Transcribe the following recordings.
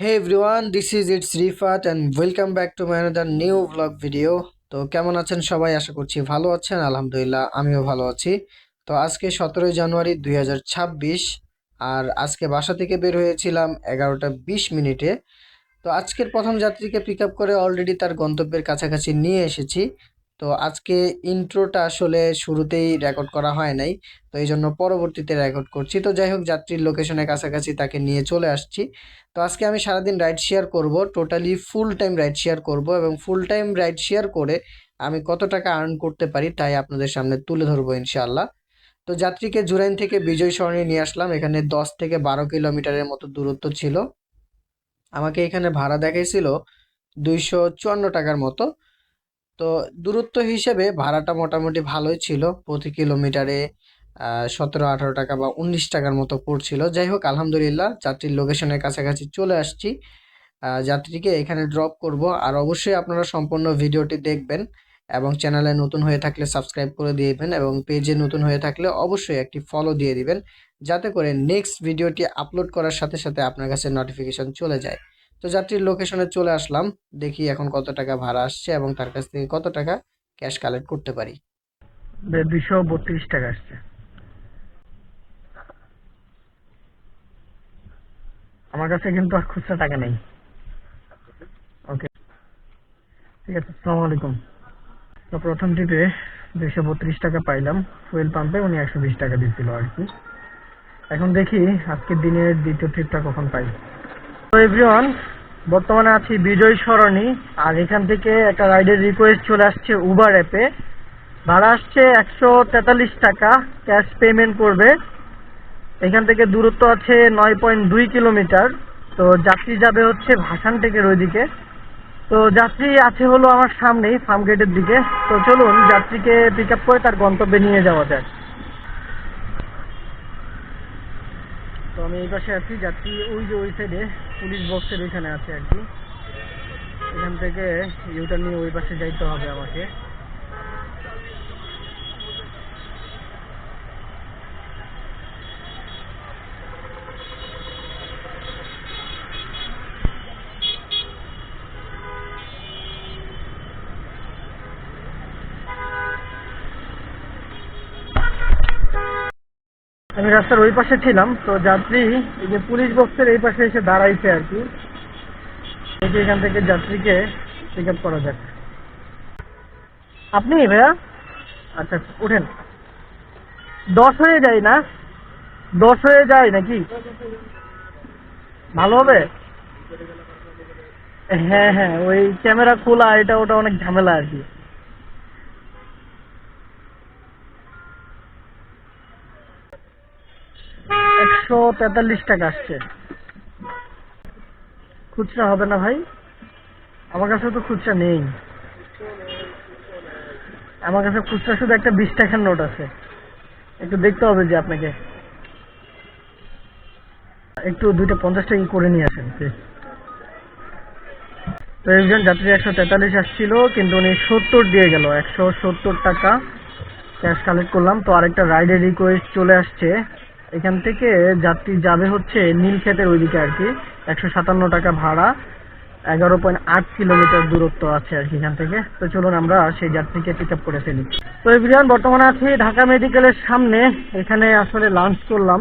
Hey everyone this is it's Rifat and welcome back to my another new vlog video. তো কেমন আছেন সবাই? আশা করছি ভালো আছেন, আলহামদুলিল্লাহ আমিও ভালো আছি। তো আজকে সতেরোই জানুয়ারি দুই হাজার ছাব্বিশ আর আজকে বাসা থেকে বের হয়েছিলাম এগারোটা বিশ মিনিটে। তো আজকের প্রথম যাত্রীকে পিক আপ করে অলরেডি তার গন্তব্যের কাছাকাছি নিয়ে এসেছি। তো আজকে ইন্ট্রোটা আসলে শুরুতেই রেকর্ড করা হয় নাই, তো এই জন্য পরবর্তীতে রেকর্ড করছি। তো যাই হোক, যাত্রীর লোকেশনের কাছাকাছি তাকে নিয়ে চলে আসছি। তো আজকে আমি সারাদিন রাইড শেয়ার করব totally full time ride share করব এবং ফুল টাইম রাইড শেয়ার করে আমি কত টাকা আর্ন করতে পারি তাই আপনাদের সামনে তুলে ধরবো ইনশাআল্লাহ। তো যাত্রীকে জুরাইন থেকে বিজয় সরণি নিয়ে আসলাম, এখানে দশ থেকে বারো কিলোমিটারের মতো দূরত্ব ছিল। আমাকে এখানে ভাড়া দেখাইছিল দুইশো চুয়ান্ন টাকার মতো। তো দূরত্ব হিসেবে ভাড়াটা মোটামুটি ভালোই ছিল। প্রতি কিলোমিটারে সতেরো, আঠারো টাকা বা উনিশ টাকার মতো পড়ছিল। যাই হোক, আলহামদুলিল্লাহ যাত্রীর লোকেশনের কাছাকাছি চলে আসছি। যাত্রীকে এখানে ড্রপ করব। আর অবশ্যই আপনারা সম্পূর্ণ ভিডিওটি দেখবেন এবং চ্যানেলে নতুন হয়ে থাকলে সাবস্ক্রাইব করে দিবেন এবং পেজে নতুন হয়ে থাকলে অবশ্যই একটি ফলো দিয়ে দিবেন। যাতে করে নেক্সট ভিডিওটি আপলোড করার সাথে সাথে আপনার কাছে নোটিফিকেশন চলে যায়। তো যাত্রীর লোকেশনে চলে আসলাম। দেখি এখন কত টাকা ভাড়া আসছে এবং তার কাছ থেকে কত টাকা ক্যাশ কালেক্ট করতে পারি। দুইশো বত্রিশ টাকা আসছে। আমার কাছে কিন্তু আর খুচরা টাকা নেই। ওকে ঠিক আছে, আসসালামু আলাইকুম। তো প্রথম ট্রিপে দুশো বত্রিশ টাকা পাইলাম ফুয়েল পাম্পে উনি একশো বিশ টাকা দিচ্ছিল আর কি। এখন দেখি আজকের দিনের দ্বিতীয় ট্রিপটা কখন পাই। এভরিওয়ান, বর্তমানে আছি বিজয় সরণি, আর এখান থেকে একটা রাইডের রিকোয়েস্ট চলে আসছে উবার অ্যাপে ভাড়া আসছে একশো তেতাল্লিশ টাকা ক্যাশ পেমেন্ট করবে। এখান থেকে দূরত্ব আছে নয় পয়েন্ট দুই কিলোমিটার, তো যাত্রী যাবে হচ্ছে ভাসান টেকের ওইদিকে তো যাত্রী আছে হলো আমার সামনেই ফার্ম গেটের দিকে। তো চলুন, যাত্রীকে পিক আপ করে তার গন্তব্যে নিয়ে যাওয়া যাক। তো আমি এই পাশে আছি যাচ্ছি ওই যে ওই সাইডে পুলিশ বক্সের ওইখানে আছে আর কি। এখান থেকে ইউটার নিয়ে ওই পাশে যাইতে হবে আমাকে। আমি রাস্তার ওই পাশে ছিলাম, তো যাত্রী, এই যে পুলিশ বক্সের এই পাশে এসে দাঁড়াইছে আর কি। এখান থেকে যাত্রীকে পিক আপ করা যাক। আপনি ভাইয়া? আচ্ছা উঠেন। দশ হয়ে যায় না? দশ হয়ে যায় নাকি? ভালো হবে? হ্যাঁ হ্যাঁ ওই ক্যামেরা খোলা, এটা ওটা অনেক ঝামেলা আর কি। একশো তেতাল্লিশ টাকা আসছে। খুচরা হবে না ভাই। আমার কাছে তো খুচরা নেই। আমার কাছে খুচরা শুধু একটা বিশ টাকার নোট আছে। একটু দেখতে হবে যে আপনাকে। একটু দুইটা পঞ্চাশ টাকা করে নিয়ে আসেন তো একজন যাত্রী একশো তেতাল্লিশ আসছিল, কিন্তু উনি সত্তর দিয়ে গেল। একশো সত্তর টাকা ক্যাশ কালেক্ট করলাম। তো আরেকটা রাইডের রিকোয়েস্ট চলে আসছে। এখান থেকে যাত্রী যাবে হচ্ছে নীলক্ষেতের ওইদিকে আর কি। একশো সাতান্ন টাকা ভাড়া, এগারো পয়েন্ট আট কিলোমিটার দূরত্ব আছে আর কি এখান থেকে। তো চলুন আমরা সেই যাত্রীকে পিক আপ করে ফেলি। তো এভরিওয়ান, বর্তমানে আছি ঢাকা মেডিকেলের সামনে। এখানে আসলে লাঞ্চ করলাম।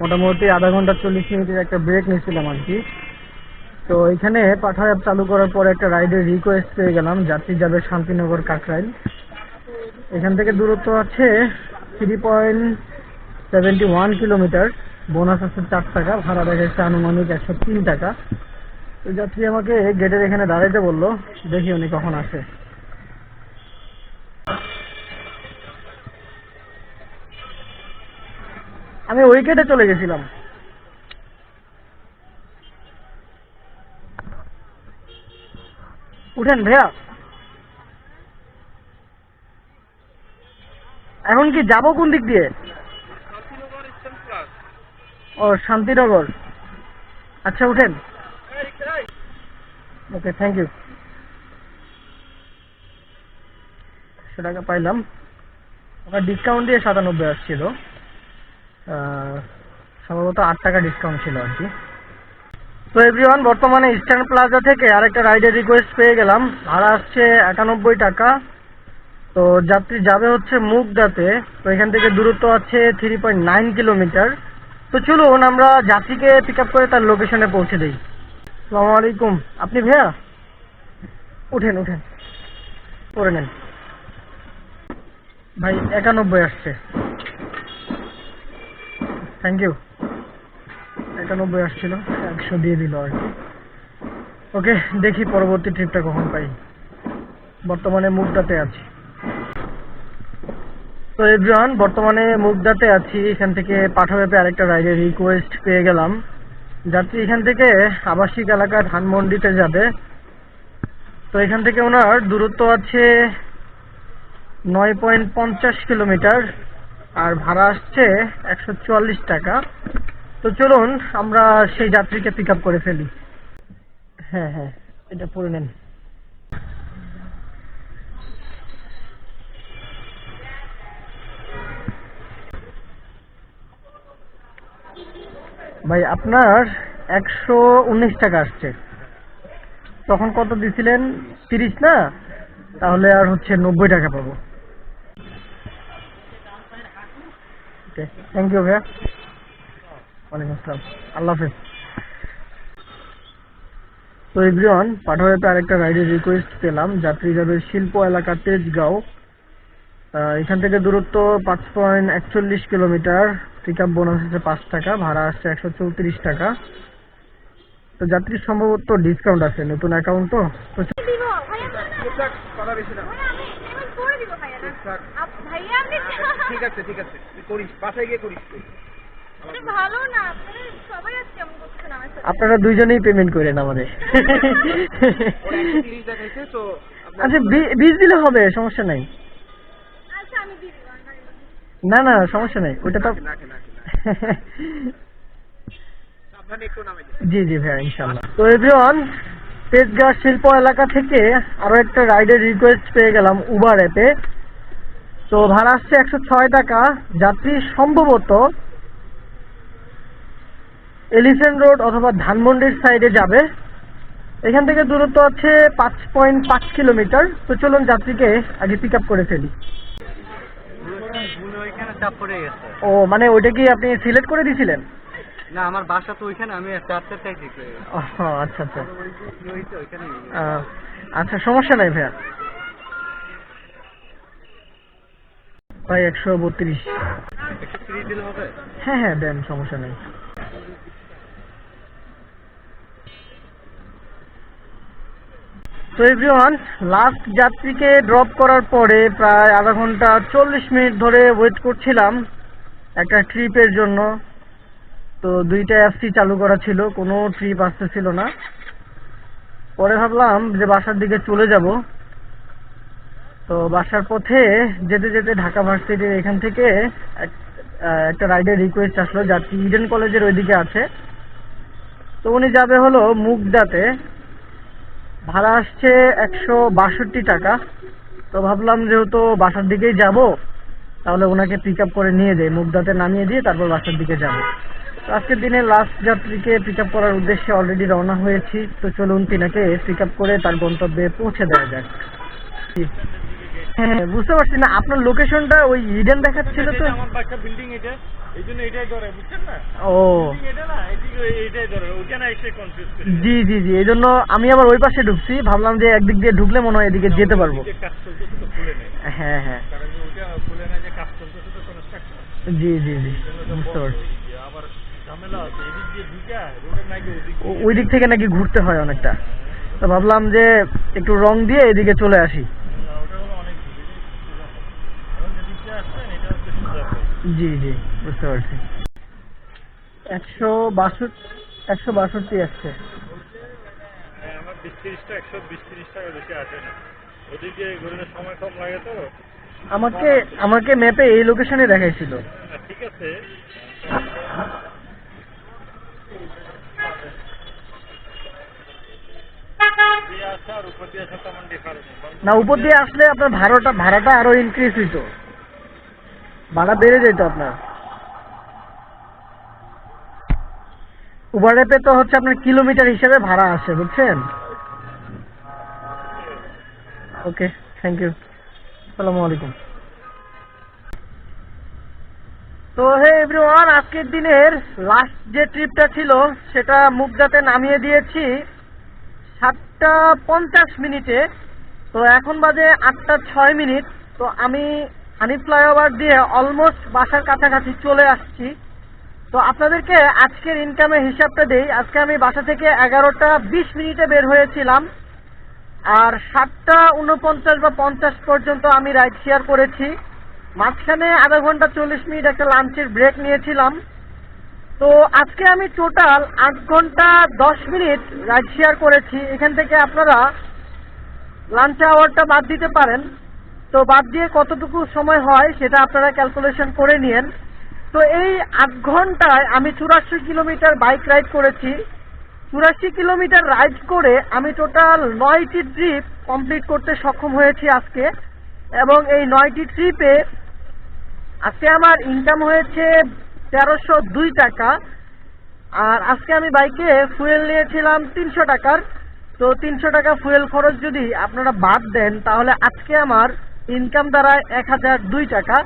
মোটামুটি আধা ঘণ্টা চল্লিশ মিনিটের একটা ব্রেক নিয়েছিলাম আর কি। তো এখানে পাঠা অ্যাপ চালু করার পর একটা রাইডের রিকোয়েস্ট পেয়ে গেলাম। যাত্রী যাবে শান্তিনগর কাকরাইল। এখান থেকে দূরত্ব আছে three point seventy one kilometre bonus আছে চার টাকা, ভাড়া দেখাচ্ছে আনুমানিক একশো তিন টাকা। তো যাত্রী আমাকে গেটের এখানে দাঁড়াইতে বলল, দেখি উনি কখন আসে। আমি ওই গেটে চলে গেছিলাম। উঠেন ভাইয়া। এখন কি যাব কোন দিক দিয়ে? ও, শান্তিনগর। আচ্ছা উঠেন। ওকে থ্যাংক ইউ একশো টাকা পাইলাম। ওটা ডিসকাউন্ট দিয়ে সাতানব্বই আসছিল। সম্ভবত আট টাকা ডিসকাউন্ট ছিল আর কি। তো এভরিওয়ান বর্তমানে ইস্টার্ন প্লাজা থেকে আরেকটা রাইডের রিকোয়েস্ট পেয়ে গেলাম। ভাড়া আসছে একানব্বই টাকা। তো যাত্রী যাবে হচ্ছে মুগদাতে। তো এখান থেকে দূরত্ব আছে থ্রি পয়েন্ট নাইন কিলোমিটার তো চলুন, আমরা যাত্রীকে পিক আপ করে তার লোকেশনে পৌঁছে দিই। আসসালামু আলাইকুম। আপনি ভাইয়া? উঠেন উঠেন। করে নেন। ভাই, একানব্বই আসছে। থ্যাংক ইউ একানব্বই আসছিল, একশো দিয়ে দিল আর ওকে দেখি পরবর্তী ট্রিপটা কখন পাই। বর্তমানে মুগদাতে আছি। তো এভরিওয়ান, বর্তমানে মুগদাতে আছি। এখান থেকে পাঠাবেপে আরেকটা রাইডের রিকোয়েস্ট পেয়ে গেলাম। যাত্রী এখান থেকে আবাসিক এলাকা ধানমন্ডিতে যাবে। তো এখান থেকে ওনার দূরত্ব আছে নয় পয়েন্ট পঞ্চাশ কিলোমিটার, আর ভাড়া আসছে একশো চুয়াল্লিশ টাকা। তো চলুন, আমরা সেই যাত্রীকে পিক আপ করে ফেলি। হ্যাঁ হ্যাঁ এটা পড়ে নেন। ভাই, আপনার একশো উনিশ টাকা আসছে। তখন কত দিছিলেন? তিরিশ না? তাহলে আর হচ্ছে নব্বই টাকা পাবো। থ্যাংক ইউ ভাইয়া। ওয়ালাইকুম আসসালাম। আল্লাহ হাফেজ। তো এভরিওয়ান, পাঠাওয়াতে আরেকটা রাইডের রিকোয়েস্ট পেলাম। যাত্রী যাবে শিল্প এলাকা তেজগাঁও। এখান থেকে দূরত্ব পাঁচ পয়েন্ট একচল্লিশ কিলোমিটার। পিক আপ বোনাস হচ্ছে পাঁচ টাকা ভাড়া আসছে একশো চৌত্রিশ টাকা। তো যাত্রীর সম্ভবত ডিসকাউন্ট আছে নতুন অ্যাকাউন্ট তো? তো চ- দিব ভাইয়া না। ভাইয়া আমি পেমেন্ট করে দিব ভাইয়া। না আপ- ভাইয়া আপনি ঠিক আছে ঠিক আছে করিস বাসায় গিয়ে করিস তুই। এটা ভালো না আপনারা দুইজনেই পেমেন্ট করেন আমাদের। আচ্ছা বীজ দিলে হবে সমস্যা নাই। আচ্ছা আমি দিয়ে দিব আমার বাড়ির লোক। না না সমস্যা নাই। ওইটা তো জি জি ভাইয়া ইনশাল্লাহ তো এভরিওয়ান তেজগাঁ শিল্প এলাকা থেকে আরও একটা রাইডের রিকোয়েস্ট পেয়ে গেলাম উবার অ্যাপে তো ভাড়া আসছে একশো ছয় টাকা। যাত্রী সম্ভবত এলিফেন্ট রোড অথবা ধানমন্ডির সাইডে যাবে। এখান থেকে দূরত্ব আছে পাঁচ পয়েন্ট পাঁচ কিলোমিটার তো চলুন যাত্রীকে আগে পিক আপ করে ফেলি। চাপ পড়ে গেছে। ও মানে ওইটা কি আপনি সিলেক্ট করে দিছিলেন? না আমার বাসা তো ওইখানে আমি চারটে চাইছি ও আচ্ছা আচ্ছা। আচ্ছা সমস্যা নাই ভাইয়া। প্রায় একশো বত্রিশ। হ্যাঁ হ্যাঁ দেন সমস্যা নেই। তো এভরিওয়ান লাস্ট যাত্রীকে ড্রপ করার পরে প্রায় আধা ঘণ্টা চল্লিশ মিনিট ধরে ওয়েট করছিলাম একটা ট্রিপের জন্য। তো দুইটা অ্যাপসই চালু করা ছিল, কোনো ট্রিপ আসতেছিল না। পরে ভাবলাম যে বাসার দিকে চলে যাব। তো বাসার পথে যেতে যেতে ঢাকা ভার্সিটির এখান থেকে একটা রাইডের রিকোয়েস্ট আসলো। যাত্রী ইডেন কলেজের ওইদিকে আছে। তো উনি যাবে হলো মুগদাতে। ভাড়া আসছে একশো বাষট্টি টাকা। তো ভাবলাম যেহেতু বাসার দিকেই যাব, তাহলে ওনাকে পিক আপ করে নিয়ে যাই মুগদাতে নামিয়ে দিয়ে তারপর বাসার দিকে যাব। তো আজকের দিনে লাস্ট যাত্রীকে পিক আপ করার উদ্দেশ্যে অলরেডি রওনা হয়েছি। তো চলুন তিনাকে পিক আপ করে তার গন্তব্যে পৌঁছে দেওয়া যাক। হ্যাঁ বুঝতে পারছি না, আপনার লোকেশনটা ওই ইডেন দেখাচ্ছিল তো? আমার বিল্ডিং এটা। ও। জি জি জি এই জন্য আমি আবার ওই পাশে ঢুকছি ভাবলাম যে একদিক দিয়ে ঢুকলে মনে হয় এদিকে যেতে পারব। হ্যাঁ হ্যাঁ। জি জি জি বুঝতে পারছি। ওই দিক থেকে নাকি ঘুরতে হয় অনেকটা। তো ভাবলাম যে একটু রং দিয়ে এদিকে চলে আসি ওটা হলো অনেক দূরে এখন যেদিক দিয়ে আসছেন এটা হচ্ছে সুন্দর জি জি বুঝতে পারছি। একশো বাষট্টি একশো বাষট্টি আসছে। হ্যাঁ আমার বিশ তিরিশটা একশো বিশ তিরিশ টাকা বেশি আসে না। ওদিকে ঘুরলে সময় কম লাগে তো। আমাকে আমাকে ম্যাপে এই লোকেশনে দেখাইছিল। না, ঠিক আছে। না উপর দিয়ে আসলে আপনার ভাড়াটা ভাড়াটা আরও ইনক্রিজ হইতো। ভাড়া বেড়ে যেত আপনার? উবার তো হচ্ছে আপনার কিলোমিটার হিসেবে ভাড়া আসে, বুঝছেন? ওকে থ্যাংক ইউ আসসালামু আলাইকুম। তো হে এভরিওয়ান আজকের দিনের লাস্ট যে ট্রিপটা ছিল, সেটা মুগদাতে নামিয়ে দিয়েছি। সাতটা পঞ্চাশ মিনিটে, তো এখন বাজে আটটা ছয় মিনিট, তো আমি হানি ফ্লাইওভার দিয়ে অলমোস্ট বাসার কাছাকাছি চলে আসছি। তো আপনাদেরকে আজকের ইনকামের হিসাবটা দেই। আজকে আমি বাসা থেকে এগারোটা বিশ মিনিটে বের হয়েছিলাম। আর সাতটা উনপঞ্চাশ বা পঞ্চাশ পর্যন্ত আমি রাইড শেয়ার করেছি। মাঝখানে আধা ঘণ্টা চল্লিশ মিনিট একটা লাঞ্চের ব্রেক নিয়েছিলাম। তো আজকে আমি টোটাল আট ঘণ্টা দশ মিনিট রাইড শেয়ার করেছি। এখান থেকে আপনারা লাঞ্চ আওয়ারটা বাদ দিতে পারেন। তো বাদ দিয়ে কতটুকু সময় হয় সেটা আপনারা ক্যালকুলেশন করে নিন তো এই আট ঘন্টায় আমি চুরাশি কিলোমিটার বাইক রাইড করেছি। চুরাশি কিলোমিটার রাইড করে আমি টোটাল নয়টি ট্রিপ কমপ্লিট করতে সক্ষম হয়েছি আজকে। এবং এই নয়টি ট্রিপে আজকে আমার ইনকাম হয়েছে তেরোশো দুই টাকা। আর আজকে আমি বাইকে ফুয়েল নিয়েছিলাম তিনশো টাকার। তো তিনশো টাকা ফুয়েল খরচ যদি আপনারা বাদ দেন, তাহলে আজকে আমার ইনকাম দাঁড়ায় এক হাজার দুই টাকা।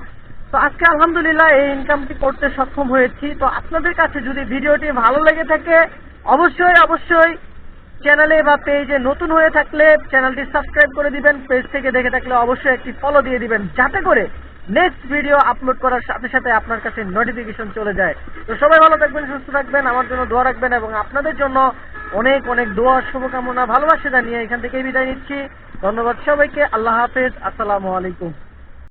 তো আজকে আলহামদুলিল্লাহ এই ইনকামটি করতে সক্ষম হয়েছি। তো আপনাদের কাছে যদি ভিডিওটি ভালো লেগে থাকে, অবশ্যই অবশ্যই চ্যানেলে বা পেজে নতুন হয়ে থাকলে চ্যানেলটি সাবস্ক্রাইব করে দিবেন। পেজ থেকে দেখে থাকলে অবশ্যই একটি ফলো দিয়ে দিবেন। যাতে করে নেক্সট ভিডিও আপলোড করার সাথে সাথে আপনার কাছে নোটিফিকেশন চলে যায়। তো সবাই ভালো থাকবেন, সুস্থ থাকবেন, আমার জন্য দোয়া রাখবেন এবং আপনাদের জন্য অনেক অনেক দোয়া, শুভকামনা, ভালোবাসা জানিয়ে এখান থেকে বিদায় নিচ্ছি। ধন্যবাদ সবাইকে, আল্লাহ হাফেজ, আসসালামু আলাইকুম।